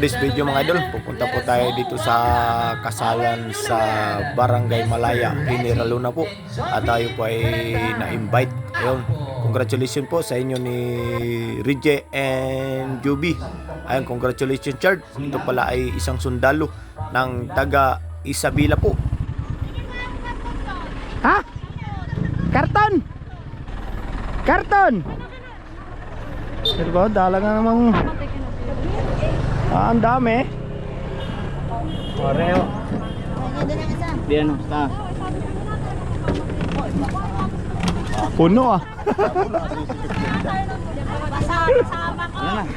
today's video mga idol, pupunta po tayo dito sa kasalan sa Barangay Malaya, General Luna po. At tayo po ay na-invite. Ayun, congratulations po sa inyo ni Rije and Juby. Ayun, congratulations Chard. Ito pala ay isang sundalo ng taga Isabela po. Ha? Karton! Karton! Pero ba, dala namang... Ah, ang dami. Oreo. Di ano, sa... Puno ah. Yan na.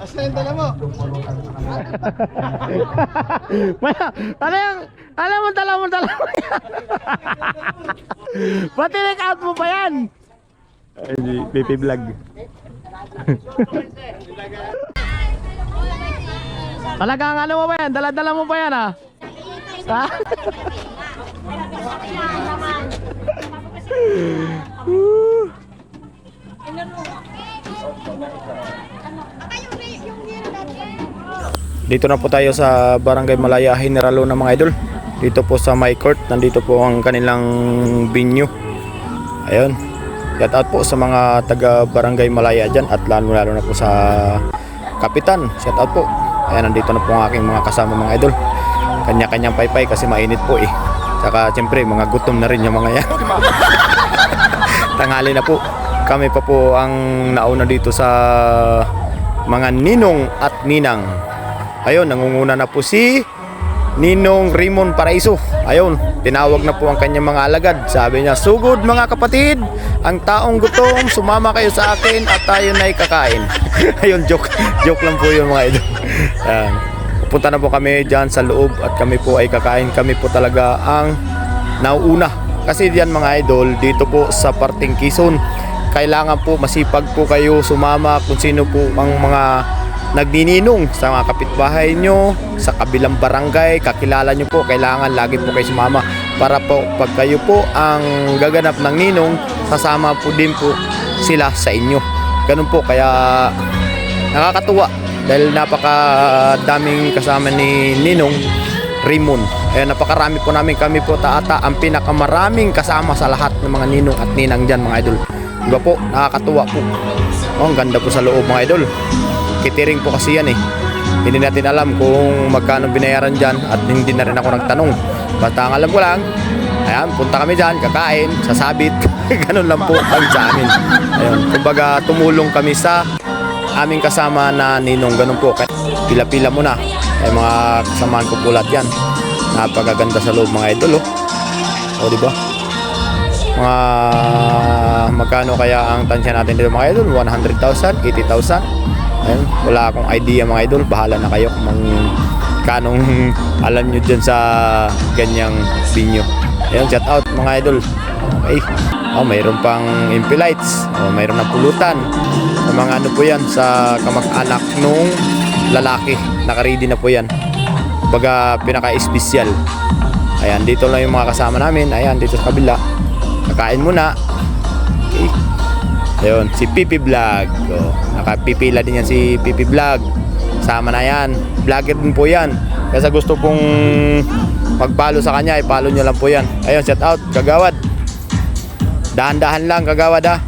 Asa yung dala mo? Maya, ano yung, alam mo, tala mo, tala mo. Pati out mo pa yan. Ay, BP vlog. Talagang ano mo pa yan, dala-dala mo pa yan ah. Ha? Dito na po tayo sa Barangay Malaya, General Luna mga idol. Dito po sa My Court, nandito po ang kanilang venue. Ayun. Shout out po sa mga taga Barangay Malaya dyan at lalo lalo na po sa Kapitan. Shout out po. Ayan, nandito na po ang aking mga kasama mga idol. Kanya-kanyang paypay kasi mainit po eh. Saka siyempre mga gutom na rin yung mga yan. Tanghali na po. Kami pa po ang nauna dito sa mga ninong at ninang. Ayun, nangunguna na po si Ninong Raymond Paraiso. Ayun, tinawag na po ang kanyang mga alagad. Sabi niya, Sugod mga kapatid, ang taong gutom, sumama kayo sa akin at tayo na kakain. Ayun, joke. Joke lang po yun mga idol. Ayan. Punta na po kami dyan sa loob at kami po ay kakain. Kami po talaga ang nauuna. Kasi diyan mga idol, dito po sa parting Quezon, kailangan po masipag po kayo sumama kung sino po ang mga nagnininong sa mga kapitbahay nyo, sa kabilang barangay, kakilala nyo po, kailangan lagi po kayo sumama para po pag kayo po ang gaganap ng ninong, sasama po din po sila sa inyo. Ganun po, kaya nakakatuwa dahil napaka daming kasama ni Ninong Raymond. Ayan, napakarami po namin kami po taata ang pinakamaraming kasama sa lahat ng mga ninong at ninang dyan mga idol. Diba po, nakakatuwa po. Oh, ang ganda po sa loob mga idol. Kitiring po kasi yan eh. Hindi natin alam kung magkano binayaran dyan at hindi na rin ako nagtanong. Basta ang alam ko lang, Ayan, punta kami dyan, kakain, sasabit. Ganun lang po ang sa amin. Ayun, kumbaga tumulong kami sa aming kasama na ninong ganun po. Pila-pila muna. Ay mga kasamaan ko po lahat yan. Napakaganda sa loob mga idol oh. O di ba? Mga magkano kaya ang tansya natin dito mga idol? 100,000, 80,000. Ayun, wala akong idea mga idol. Bahala na kayo kung kanong alam nyo dyan sa ganyang binyo. Ayun, shout out mga idol. Okay. Oh, mayroon pang impilites. Oh, mayroon ng pulutan. Sa mga ano po yan, sa kamag-anak nung lalaki. Nakaready na po yan. Baga pinaka-espesyal. Ayan, dito lang yung mga kasama namin. Ayan, dito sa kabila. Kakain muna. Okay. Ayun, si Pipi Vlog. Oh, nakapipila din yan si Pipi Vlog. Sama na yan. Vlogger din po yan. Kaya sa gusto pong mag-follow sa kanya, i-follow nyo lang po yan. Ayun, shout out, kagawad. Dahan-dahan lang, kagawad ha.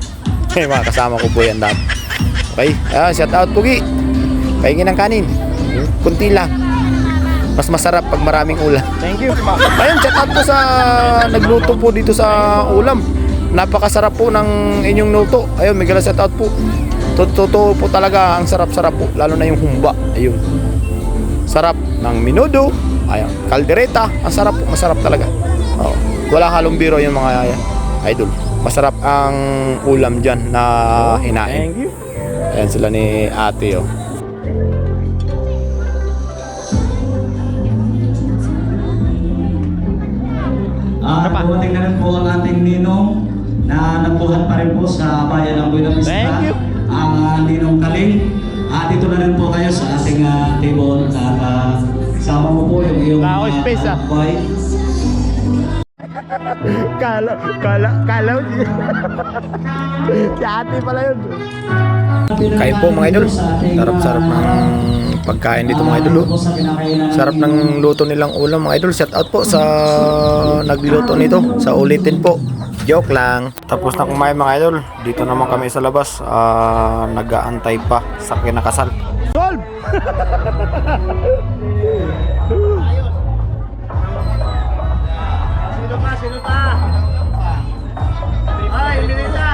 May mga kasama ko po yan dahil. Okay, ayun, shout out, Pugi. Pahingin ng kanin. Kunti lang. Mas masarap pag maraming ulam. Thank you. Ayun, shout out po sa nagluto po dito sa ulam. Napakasarap po ng inyong luto. Ayun, may shout out po. Totoo po talaga ang sarap-sarap po. Lalo na yung humba. Ayun. Sarap ng minudo. Ayun. Kaldereta. Ang sarap po. Masarap talaga. Oh. Wala halong biro yung mga idol. Masarap ang ulam dyan na hinain. Thank you. Ayan sila ni ate oh. Ah, dumating na rin po ang ating ninong na nagbuhat pa rin po sa bayan ng Buena Vista. Thank you. Ang ah, ninong Kaling. Ah, dito na rin po kayo sa ating ah, table at ah, sama mo po yung iyong Wala ako ah, space, ah. Kala, kala, kala. si ate pala yun. Kain po mga idol. Sarap-sarap ng pagkain dito mga idol. oh. Sarap ng luto nilang ulam mga idol. Shout out po sa nagluto nito. Sa ulitin po. Joke lang. Tapos na kumain mga idol. Dito naman kami sa labas. Ah, nag-aantay pa sa kinakasal. Solve! Sino pa? Sino pa? Ay, Minita!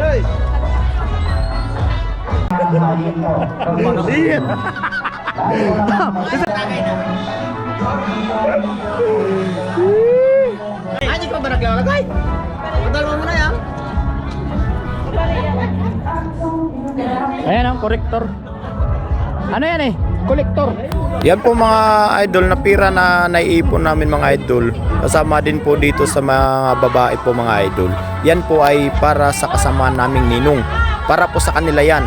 Hey! Sige! Ay, di ko ba naglalagay? Padal mo muna yan. Ayan ang korektor. Ano yan eh? Kolektor. Yan po mga idol na pira na naiipon namin mga idol. Kasama din po dito sa mga babae po mga idol. Yan po ay para sa kasamaan naming ninong. Para po sa kanila yan.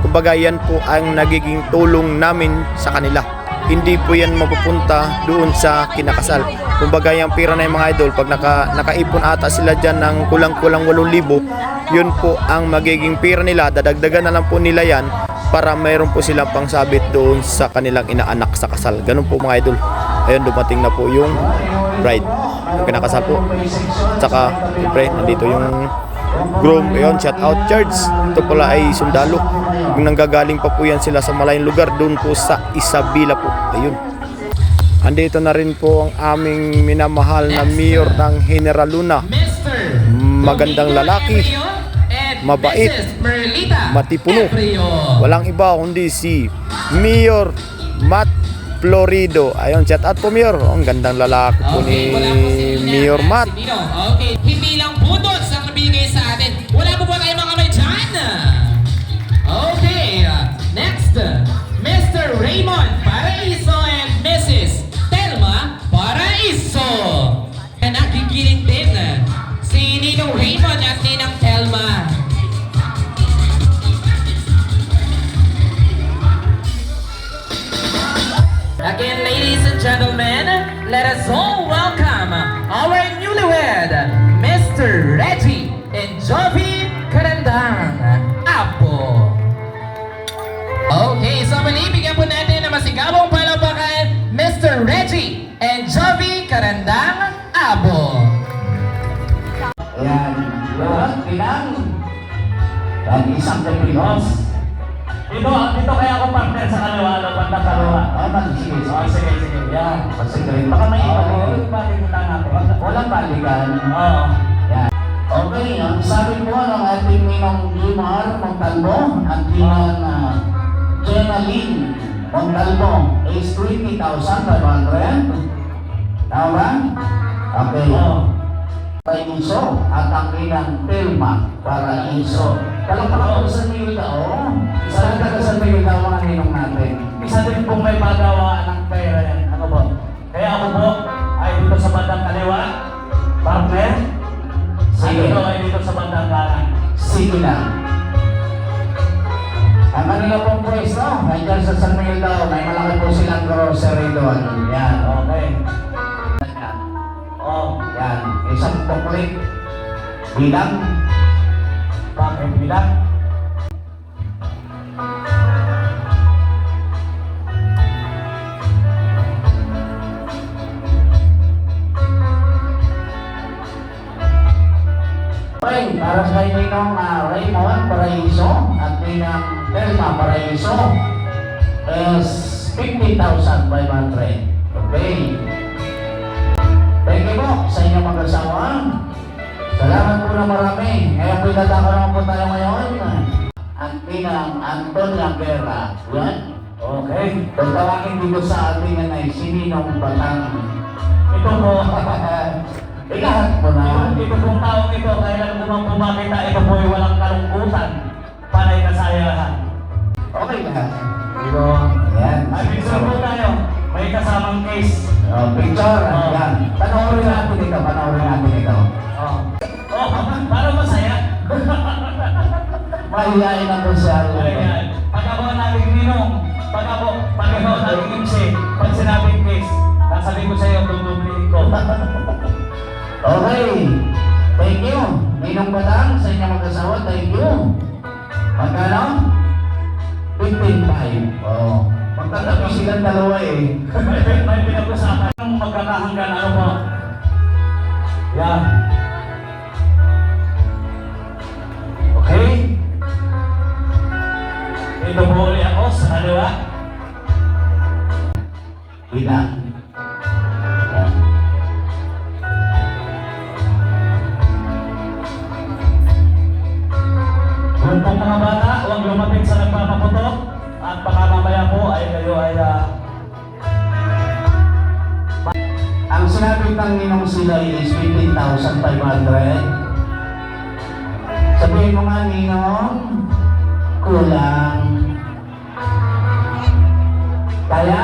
Kumbaga yan po ang nagiging tulong namin sa kanila. Hindi po yan mapupunta doon sa kinakasal. Kumbaga yung pira na yung mga idol, pag naka, nakaipon ata sila dyan ng kulang-kulang 8,000, yun po ang magiging pira nila. Dadagdagan na lang po nila yan para mayroon po silang pangsabit doon sa kanilang inaanak sa kasal. Ganun po mga idol. Ayun, dumating na po yung bride. Yung kinakasal po. Tsaka, siyempre, nandito yung groom. Ayun, shout out church. Ito pala ay sundalo. Nanggagaling pa po yan sila sa malayong lugar doon po sa Isabela po. Ayun. Andito na rin po ang aming minamahal na mayor ng General Luna. Magandang lalaki, mabait, matipuno. Walang iba kundi si Mayor Matt Florido. Ayun, shout out po Mayor. Ang gandang lalaki po ni Mayor Matt. Okay, hindi lang putos ang nabigay sa atin. Wala po ba kayo mga may dyan? Okay, next, Mr. Raymond Paraiso and Mrs. Telma Paraiso. Na nakikiling din si Ninong Raymond at Ninang Ah, sige. Oh, sige, sige. Yan. Kasi ganun. Baka may iba Oo, pakikita natin. Walang balikan. Oo. Yan. Okay, ang sabi po ng ating Ninong Gimar Montalbo at Ninang uh, Jenna Lynn Montalbo is 20,500. Tama ba? Okay. Paraiso at ang Ninang Telma Paraiso. Palakpakan po sa Miguel Oo. Sa taga San Miguel daw mga ninong natin. Isa din pong may pagawa ng pera yan. Ano po? Kaya ako po ay dito sa bandang kaliwa, partner. Sige. Ako ay dito sa bandang kanan. Sige lang. Ang kanila pong pwesto, nandiyan sa San Miguel daw, may malaki po silang grocery doon. Yan, Okay. Oh, yan. Isang poklit. Bilang. Bakit bilang? Ninong uh, Raymond Paraiso at Ninang Telma Paraiso is 50,500. Okay. Thank you po sa inyong mag-asawa. Salamat po na marami. Ngayon po naman po tayo ngayon. At Ninang Antonia Guerra. Yan. Okay. Kung tawagin dito sa ating nanay, si Ninong Batang. Ito po. Ikahat mo na. Ito pong taong ito, kailan ko bang pumakita, ito po ay walang kalungkutan. Panay kasayahan. Okay ka. Ito. Yan. Ay, picture po tayo. May kasamang case. Oh, picture. Oh. Yan. Panoorin natin ito. Panoorin natin ito. Oh. Oh, para masaya. Mahihain ako siya. Ayan. Pag ako naging ninong, pag ako, pag ako naging MC, pag sinabing case, nasabi ko sa iyo, tutubliin ko. Okay. Thank you. Ninong Batang sa inyong mag-asawa. Thank you. Magkano? 15.5. Oh. Magkatabi silang dalawa eh. may, may pinag-usapan ng magkakahanggan, ano po? Yan. Okay? Ito po ulit ako sa kaliwa. Bilang. Yan. Mamaya po ay kayo ay ah, Ang sinabi ng ninong sila is 15,500. Sabihin mo nga, ninong, kulang. Kaya?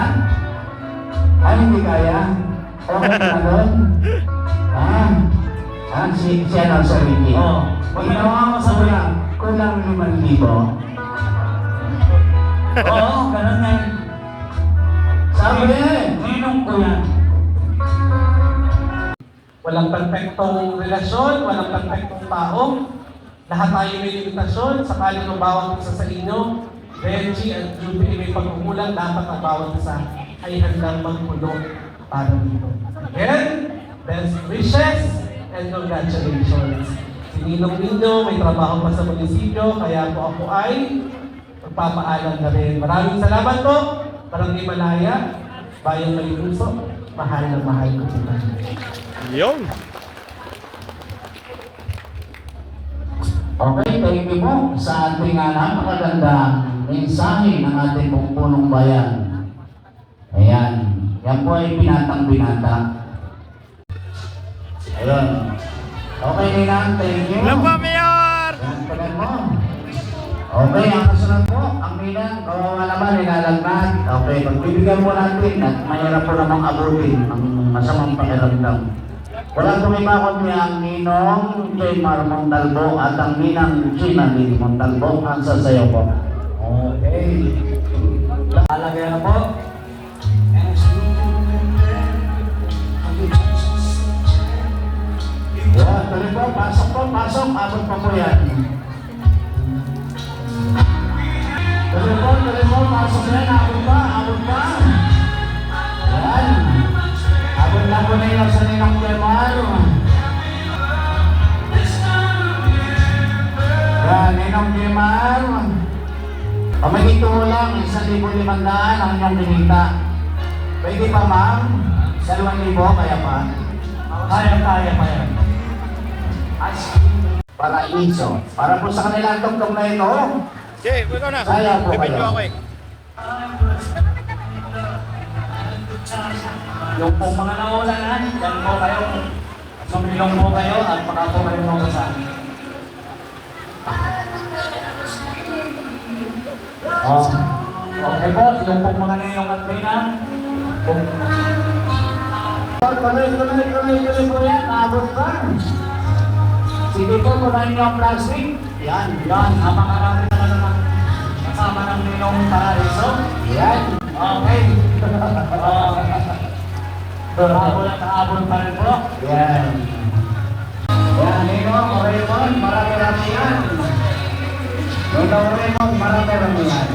Ay, hindi kaya. Okay na doon. Ah, ah si, si Sir Ricky. Oo. Ginawa mo sa kulang. Kulang 5,000. Oo, ganun yan. Sabi eh. Ninong ko yan. Walang perfectong relasyon, walang perfectong tao. Lahat tayo may limitasyon. Sakaling ang bawat isa sa inyo, Reggie at ay may pagkukulang, dapat ang bawat isa ay handang magpulong para dito. Again, best wishes and congratulations. Si Ninong Nino may trabaho pa sa munisipyo, kaya po ako ay magpapaalam na rin. Maraming salamat po, Barangay Malaya, Bayang May Puso, mahal na mahal ko po. Yun. Okay, thank you po sa ating uh, napakagandang mensahe ng ating pong punong bayan. Ayan, yan po ay binatang-binata. Ayun. Okay, Ninang, thank you. Lamba, Mayor! Yan pala mo. Okay, ang kasunod po, ang Ninang, kawawa naman, nilalagnat. Okay, pagbibigyan po natin at mahirap po namang abutin ang masamang pakiramdam. Wala po iba kundi ang Ninong Jaymar Montalbo at ang Ninang Gina Lili Montalbo ang sasayaw po. Okay. Lalagay na po. Yan, tuloy po, pasok po, pasok, abot pa po yan. Tuloy po, pasok yan, abot pa, abot pa. Yan. Abot na po na yun sa Ninang Jaymar. Yan, Ninong Jaymar. Pamagito mo lang, isa 1,500 ang inyong kinita. Pwede pa ma'am? 2,000 kaya pa? Kaya, kaya pa yan. As Paraiso. Para po sa kanila ang tungtong na ito. Okay, ikaw na. Bibidyo kayo. ako eh. Yung pong mga naulan, yan po kayo. Sumilong po kayo at baka po kayo mabasahin. Oh. Okay po, yung pong mga ninong at. Kung Tuloy, tuloy, tuloy, tuloy po yan. Abot ka. Sige po, kunain niyo ang plastic. Yan. yan, naman naman kasama ng ninong paraiso. Yan. Okay. Uh, habol at habol pa rin po. Yan. Yan, Ninong, Raymond, marami-rami yan. Ninong Raymond, marami-rami yan.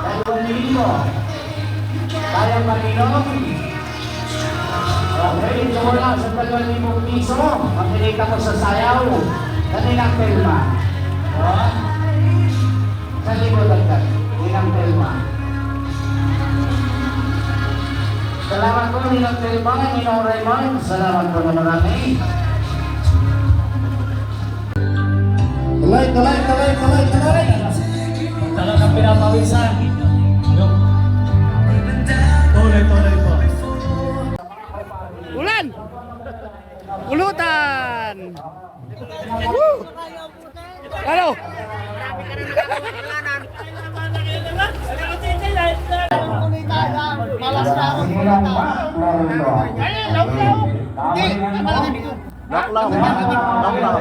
Dalawang libo. Kaya ba, Ninong? Okay, ito mo lang sa dalawang libong piso. Makikita ko sa sayaw. Kaninang Telma. Oh. Sa libo dagdag. Ninang Telma. Salamat po Ninong Telma, Ninong Raymond. Salamat po na marami. Tuloy, tuloy, tuloy, tuloy, tuloy. Talagang pinapawisan. Yung tuloy, tuloy po. Ulan! Ulutan! Woo! Ano? Naklaw. Naklaw.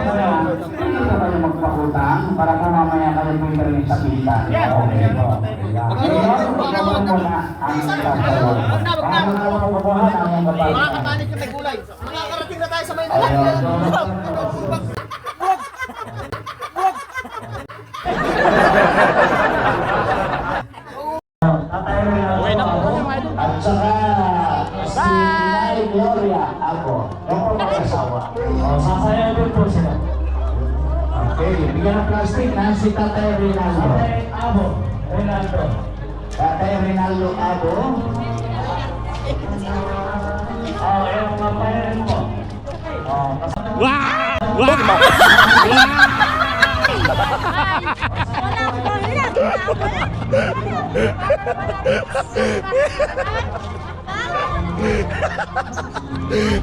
Hindi na kayo magpakutang para po mamaya kayo po yung sa kita. Okay po. Ngayon, pagkaroon mo na ang tatawag. Para mo na makukuha ang kapatid. Mga katanik na may gulay. Mga karating na tayo sa Maynila. Okay si Tatay Rinaldo. Tatay Abo, Rinaldo. Tatay Rinaldo Abo. Oh, yung mga payarin po. Oh, kasama.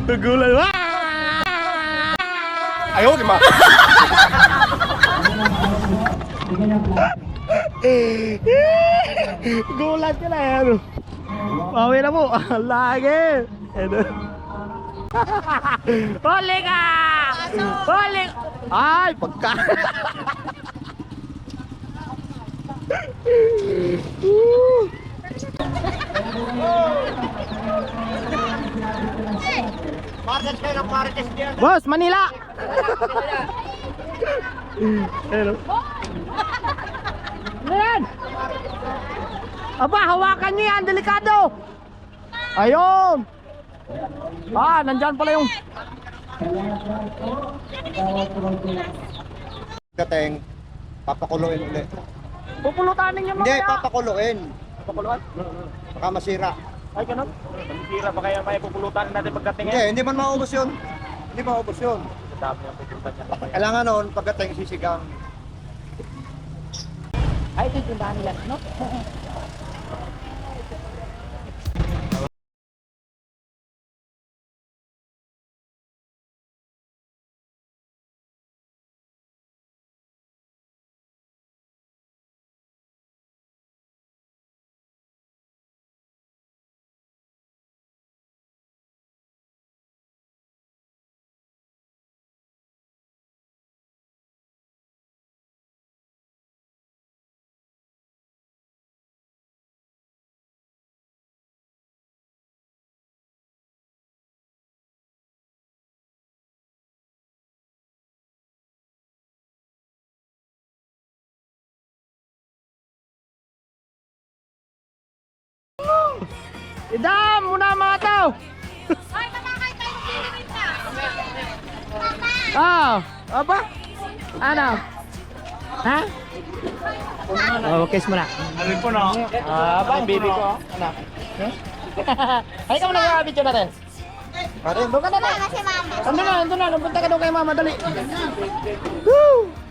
Tugulan. Ayaw, di ba? Gulat ka na yan. Pawi na po. Lagi. Huli ka! Huli! Ay, pagka... Boss, Manila! Hello. Ano yan? Aba, hawakan niyo yan, delikado. Ayun. Ah, nandyan pala yung... Gateng, papakuluin ulit. Pupulutanin niyo Hindi, mamaya. papakuluin. Papulutan? Baka masira. Ay, ganun. Tira ba kaya may pupulutan natin pagdating Hindi, hindi man maubos yun. Hindi maubos yun. Dami ang pupulutan niya. Kailangan noon, pagdating sisigang. Ay, ito yung tindahan Idam muna mga tao. Ah, apa? Ano? Ha? Oh, kiss mo na. Ano po no? Ah, ba, baby ko, anak. Ay, ikaw na video natin. Pare, doon ka na na. si mama. Ando na, ando na. Napunta ka doon kay mama, dali. Woo!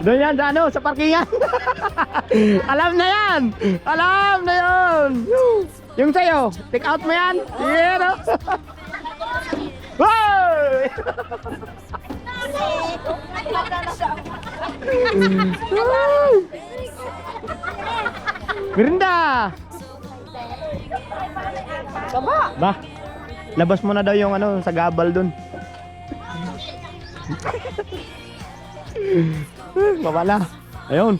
Doon yan, sa ano, sa parkingan. Alam na yan. Alam na yun. Yung sa'yo, take out mo yan. Yeah, no? Wow! Woo! Gerinda! Ba, labas mo na daw yung ano sa gabal dun. Mawala. Ayun.